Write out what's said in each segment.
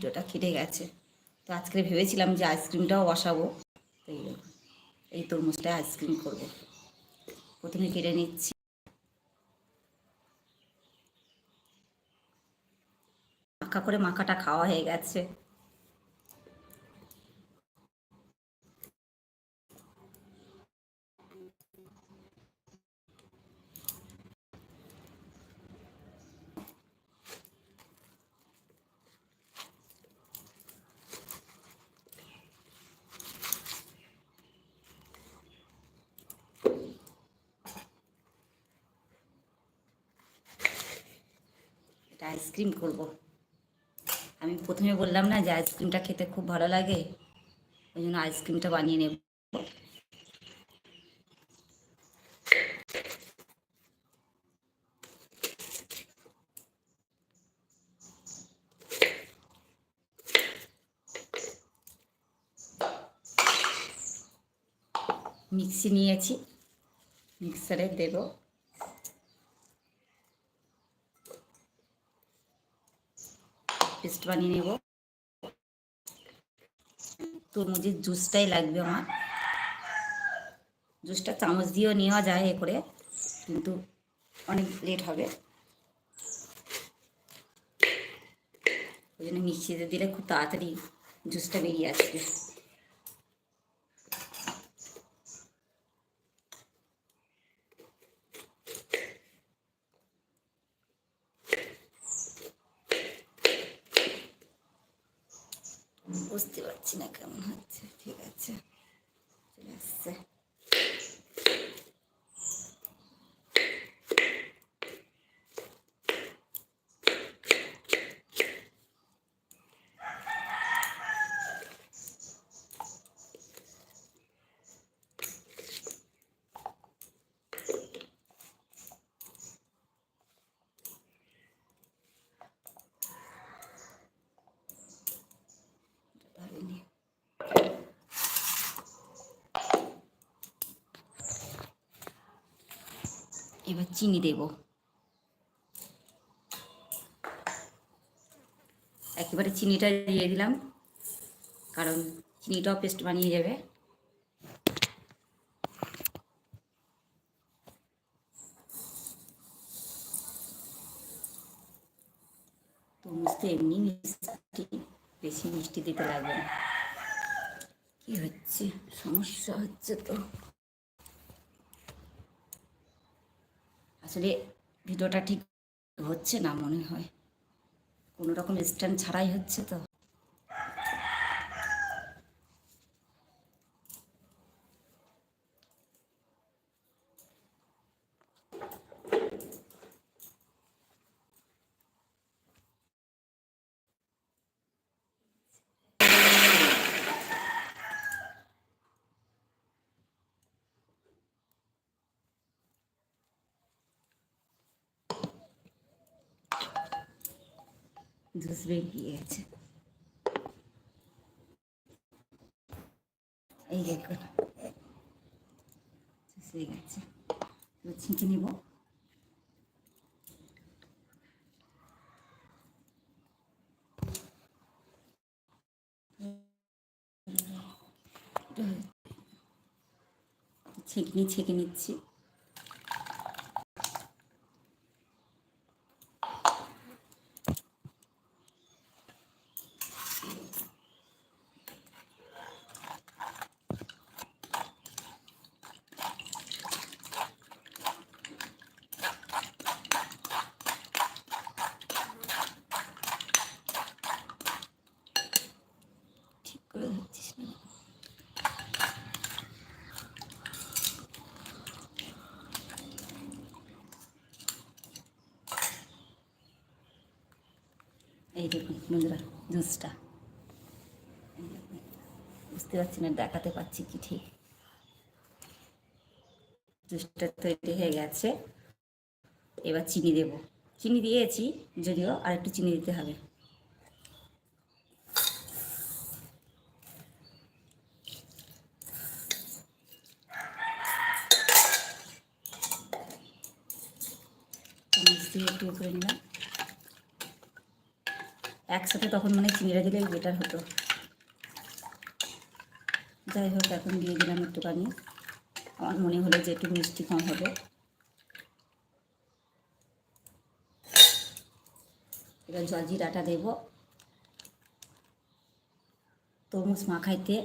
ভিডিওটা কেটে গেছে। তো আজকে ভেবেছিলাম যে আইসক্রিমটাও বসাবো। এই তরমুজটা আইসক্রিম করব। প্রথমে কেটে নিচ্ছি। মাখা করে মাখাটা খাওয়া হয়ে গেছে। আইসক্রিম করব। আমি প্রথমে বললাম না যে আইসক্রিমটা খেতে খুব ভালো লাগে, ওই জন্য আইসক্রিমটা বানিয়ে নেব। মিক্সি নিয়েছি, মিক্সারে দেবো। পেস্ট বানিয়ে নেব। তরমুজের জুসটাই লাগবে আমার। জুসটা চামচ দিয়েও নেওয়া যায় এ করে, কিন্তু অনেক লেট হবে। ওই জন্য মিক্সিতে দিলে খুব তাড়াতাড়ি জুসটা বেরিয়ে আসবে। বুঝতে পারছি না কেমন হচ্ছে ঠিক আছে চলে আসছে এবার চিনি দেব। একেবারে চিনিটা দিয়ে দিলাম, কারণ চিনিটাও পেস্ট বানিয়ে যাবে। তরমুজ তো এমনি মিষ্টি, বেশি মিষ্টি দিতে লাগবে কি হচ্ছে? সমস্যা হচ্ছে তো। আসলে ভিডিওটা ঠিক হচ্ছে না মনে হয়। কোনো রকম স্ট্যান্ড ছাড়াই হচ্ছে তো। জুস বেরিয়ে গেছে এই দেখুন জুস হয়ে গেছে ছেঁকে নেব। ছেঁকে ছেঁকে নিচ্ছি ঠিক করে ধরছিস না এই দেখুন, বন্ধুরা, জুসটা। বুঝতে পারছি না, দেখাতে পারছি কি ঠিক। জুসটা তৈরি হয়ে গেছে। এবার চিনি দেব। চিনি দিয়েছি, যদিও আর একটু চিনি দিতে হবে চামচ দিয়ে একটু করে নিলাম একসাথে তখন মানে চিনিটা দিলেই বেটার হতো। যাই হোক, এখন দিয়ে দিলাম একটুখানি। আমার মনে হলো যে একটু মিষ্টি কম হবে। এবার জলজিরাটা দেব। তরমুজ মাখাইতে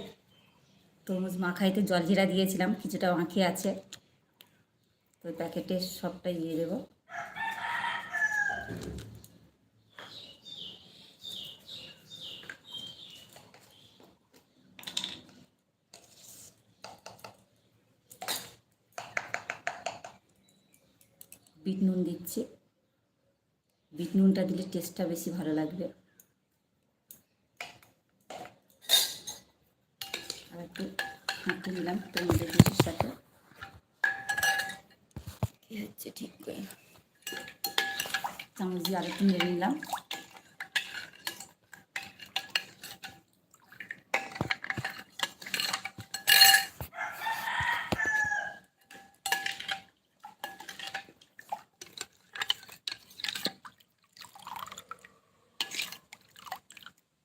তরমুজ মাখাইতে জলজিরা দিয়েছিলাম, কিছুটা মাখি আছে। তো প্যাকেটে সবটাই দিয়ে দেবো। বিট নুন দিচ্ছি। বিট নুনটা দিলে টেস্টটা বেশি ভালো লাগবে। আর একটু হাঁটতে নিলাম টমেটো জুসের সাথে। কী হচ্ছে ঠিক করে। চামচ দিয়ে আরেকটু নেড়ে নিলাম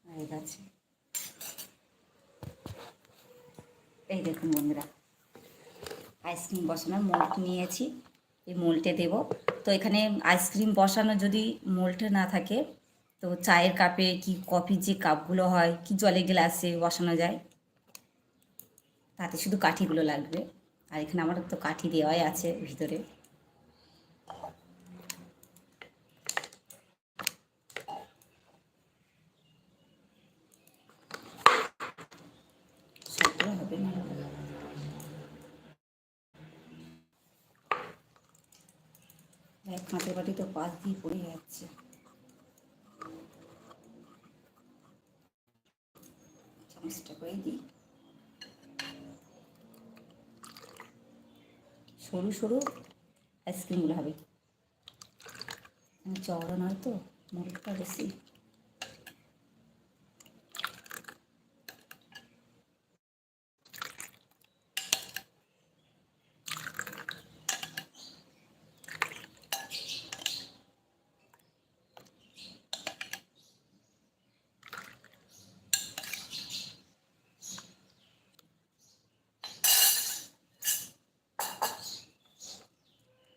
হয়ে গেছে এই দেখুন বন্ধুরা আইসক্রিম বসানোর মোল্ড নিয়েছি। এই মোল্টে দেব। তো এখানে আইসক্রিম বসানো যদি মোল্টে না থাকে, তো চায়ের কাপে কি কফির যে কাপগুলো হয়, কি জলের গ্লাসে বসানো যায়? তাতে শুধু কাঠিগুলো লাগবে। আর এখানে আমার তো কাঠি দেওয়াই আছে ভিতরে সবগুলো হবে না কাঁচের বাটি তো পাশ দিয়ে পড়ে যাচ্ছে। চামচটা দিই। সরু সরু আইসক্রিমগুলো হবে। চওড়া নয় তো মোটটা বেশি।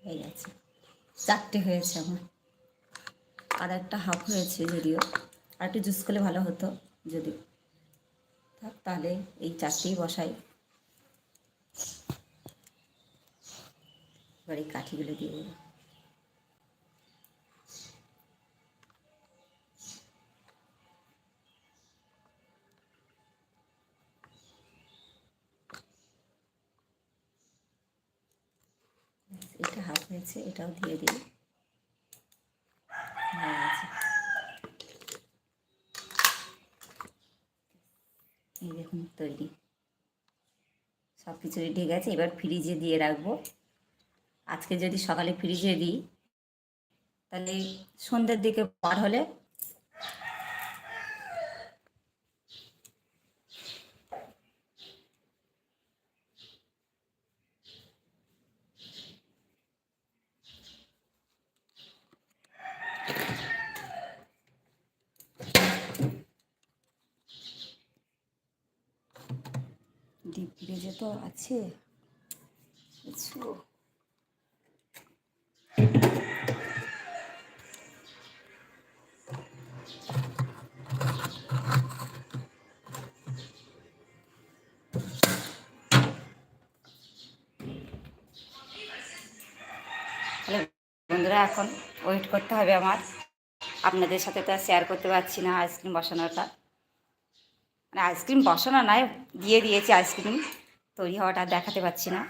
হয়ে গেছে। চারটে হয়েছে আমার। আর একটা হাফ হয়েছে যদিও। আর একটু জুস করলে ভালো হতো যদি। তাহলে এই চারটেই বসাই। এবার এই কাঠিগুলো দিয়ে দেবো। হয়েছে, এটাও দিয়ে দিই। হয়ে এই দেখুন, তৈরি। সব কিছু রেডি গেছে, এবার ফ্রিজে দিয়ে রাখব। আজকে যদি সকালে ফ্রিজে দিই, তাহলে সন্ধ্যের দিকে পার হলে ডিপ ফ্রিজে তো আছে। কিছু বন্ধুরা এখন ওয়েট করতে হবে আমার। আপনাদের সাথে তো শেয়ার করতে পারছি না আইসক্রিম বসানোটা। মানে আইসক্রিম বসানো নয় দিয়ে দিয়েছি আইসক্রিম। তৈরি হওয়াটা দেখাতে পারছি না।